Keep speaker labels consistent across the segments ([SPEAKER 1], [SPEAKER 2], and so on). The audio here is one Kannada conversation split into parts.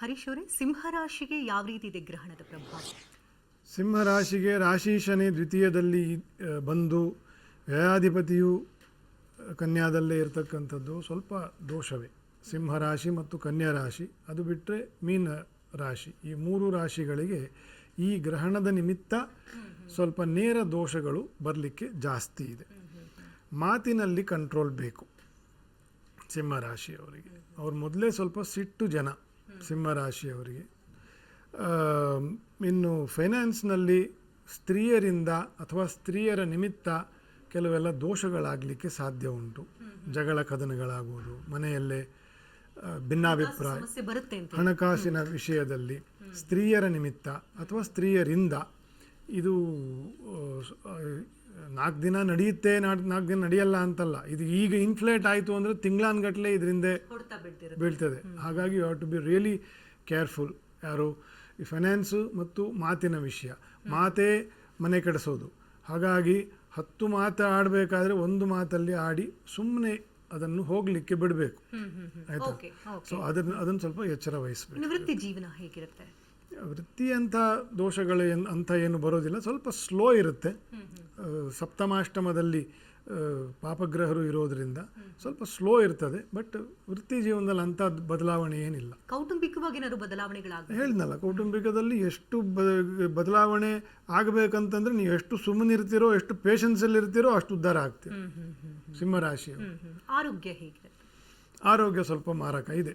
[SPEAKER 1] ಹರೀಶ್ ಅವರೇ, ಸಿಂಹರಾಶಿಗೆ ಯಾವ ರೀತಿ ಇದೆ ಗ್ರಹಣದ ಪ್ರಭಾವ?
[SPEAKER 2] ಸಿಂಹರಾಶಿಗೆ ರಾಶಿ ಶನಿ ದ್ವಿತೀಯದಲ್ಲಿ ಬಂದು ವ್ಯಯಾಧಿಪತಿಯು ಕನ್ಯಾದಲ್ಲೇ ಇರತಕ್ಕಂಥದ್ದು ಸ್ವಲ್ಪ ದೋಷವೇ. ಸಿಂಹರಾಶಿ ಮತ್ತು ಕನ್ಯಾ ರಾಶಿ ಅದು ಬಿಟ್ಟರೆ ಮೀನ ರಾಶಿ, ಈ ಮೂರು ರಾಶಿಗಳಿಗೆ ಈ ಗ್ರಹಣದ ನಿಮಿತ್ತ ಸ್ವಲ್ಪ ನೇರ ದೋಷಗಳು ಬರಲಿಕ್ಕೆ ಜಾಸ್ತಿ ಇದೆ. ಮಾತಿನಲ್ಲಿ ಕಂಟ್ರೋಲ್ ಬೇಕು ಸಿಂಹರಾಶಿಯವರಿಗೆ. ಅವ್ರು ಮೊದಲೇ ಸ್ವಲ್ಪ ಸಿಟ್ಟು ಜನ. ಸಿಂಹ ರಾಶಿಯವರಿಗೆ ಆಮ್, ಇನ್ನು ಫೈನಾನ್ಸ್ನಲ್ಲಿ ಸ್ತ್ರೀಯರಿಂದ ಅಥವಾ ಸ್ತ್ರೀಯರ ನಿಮಿತ್ತ ಕೆಲವೆಲ್ಲ ದೋಷಗಳಾಗಲಿಕ್ಕೆ ಸಾಧ್ಯ ಉಂಟು. ಜಗಳ ಕದನಗಳಾಗುವುದು ಮನೆಯಲ್ಲೇ ಭಿನ್ನಾಭಿಪ್ರಾಯ ಹಣಕಾಸಿನ ವಿಷಯದಲ್ಲಿ ಸ್ತ್ರೀಯರ ನಿಮಿತ್ತ ಅಥವಾ ಸ್ತ್ರೀಯರಿಂದ ಇದು ನಾಲ್ಕು ದಿನ ನಡೆಯುತ್ತೆ ನಾಲ್ಕು ನಾಲ್ಕು ದಿನ ನಡೆಯಲ್ಲ ಅಂತಲ್ಲ. ಇದು ಈಗ ಇನ್ಫ್ಲೇಟ್ ಆಯಿತು ಅಂದರೆ ತಿಂಗಳಾನ್ಗಟ್ಟಲೆ ಇದರಿಂದ ಬೀಳ್ತದೆ. ಹಾಗಾಗಿ you to be really careful ಯಾರು? ಈ ಫೈನಾನ್ಸು ಮತ್ತು ಮಾತಿನ ವಿಷಯ. ಮಾತೇ ಮನೆ ಕೆಡಿಸೋದು. ಹಾಗಾಗಿ ಹತ್ತು ಮಾತು ಆಡಬೇಕಾದ್ರೆ ಒಂದು ಮಾತಲ್ಲಿ ಆಡಿ ಸುಮ್ಮನೆ ಅದನ್ನು ಹೋಗಲಿಕ್ಕೆ ಬಿಡಬೇಕು. ಆಯ್ತಾ? ಸೊ ಅದನ್ನು ಅದನ್ನು ಸ್ವಲ್ಪ ಎಚ್ಚರ ವಹಿಸಬೇಕು.
[SPEAKER 1] ವೃತ್ತಿ ಜೀವನ ಹೇಗಿರುತ್ತೆ?
[SPEAKER 2] ವೃತ್ತಿ ಅಂತ ದೋಷಗಳು ಏನು ಅಂತ ಏನು ಬರೋದಿಲ್ಲ. ಸ್ವಲ್ಪ ಸ್ಲೋ ಇರುತ್ತೆ. ಸಪ್ತಮಾಷ್ಟಮದಲ್ಲಿ ಪಾಪಗ್ರಹರು ಇರೋದ್ರಿಂದ ಸ್ವಲ್ಪ ಸ್ಲೋ ಇರ್ತದೆ ಬಟ್ ವೃತ್ತಿ ಜೀವನದಲ್ಲಿ ಅಂಥ ಬದಲಾವಣೆ ಏನಿಲ್ಲ.
[SPEAKER 1] ಕೌಟುಂಬಿಕವಾಗಿ ಏನಾದ್ರು ಬದಲಾವಣೆಗಳಾಗ
[SPEAKER 2] ಹೇಳಿದ್ನಲ್ಲ ಕೌಟುಂಬಿಕದಲ್ಲಿ ಎಷ್ಟು ಬದಲಾವಣೆ ಆಗಬೇಕಂತಂದ್ರೆ ನೀವು ಎಷ್ಟು ಸುಮ್ಮನಿರ್ತೀರೋ ಎಷ್ಟು ಪೇಷನ್ಸಲ್ಲಿ ಇರ್ತೀರೋ ಅಷ್ಟು ಉದ್ಧಾರ ಆಗ್ತೀರಿ ಸಿಂಹರಾಶಿ
[SPEAKER 1] ಆರೋಗ್ಯ ಹೇಗೆ
[SPEAKER 2] ಆರೋಗ್ಯ ಸ್ವಲ್ಪ ಮಾರಕ ಇದೆ.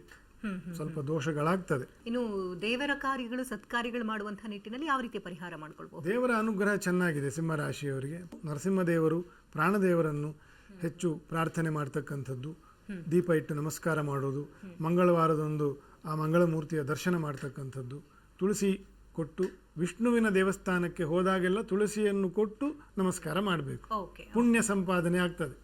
[SPEAKER 2] ಸ್ವಲ್ಪ ದೋಷಗಳಾಗ್ತದೆ.
[SPEAKER 1] ಇನ್ನು ದೇವರ ಕಾರ್ಯಗಳು ಸತ್ಕಾರ್ಯಗಳು ಮಾಡುವಂತಹ ನಿಟ್ಟಿನಲ್ಲಿ ಯಾವ ರೀತಿ ಪರಿಹಾರ ಮಾಡ್ಕೊಳ್ಬಹುದು?
[SPEAKER 2] ದೇವರ ಅನುಗ್ರಹ ಚೆನ್ನಾಗಿದೆ ಸಿಂಹರಾಶಿಯವರಿಗೆ. ನರಸಿಂಹದೇವರು ಪ್ರಾಣದೇವರನ್ನು ಹೆಚ್ಚು ಪ್ರಾರ್ಥನೆ ಮಾಡ್ತಕ್ಕಂಥದ್ದು. ದೀಪ ಇಟ್ಟು ನಮಸ್ಕಾರ ಮಾಡೋದು. ಮಂಗಳವಾರದೊಂದು ಆ ಮಂಗಳಮೂರ್ತಿಯ ದರ್ಶನ ಮಾಡ್ತಕ್ಕಂಥದ್ದು. ತುಳಸಿ ಕೊಟ್ಟು ವಿಷ್ಣುವಿನ ದೇವಸ್ಥಾನಕ್ಕೆ ಹೋದಾಗೆಲ್ಲ ತುಳಸಿಯನ್ನು ಕೊಟ್ಟು ನಮಸ್ಕಾರ ಮಾಡಬೇಕು. ಪುಣ್ಯ ಸಂಪಾದನೆ ಆಗ್ತದೆ.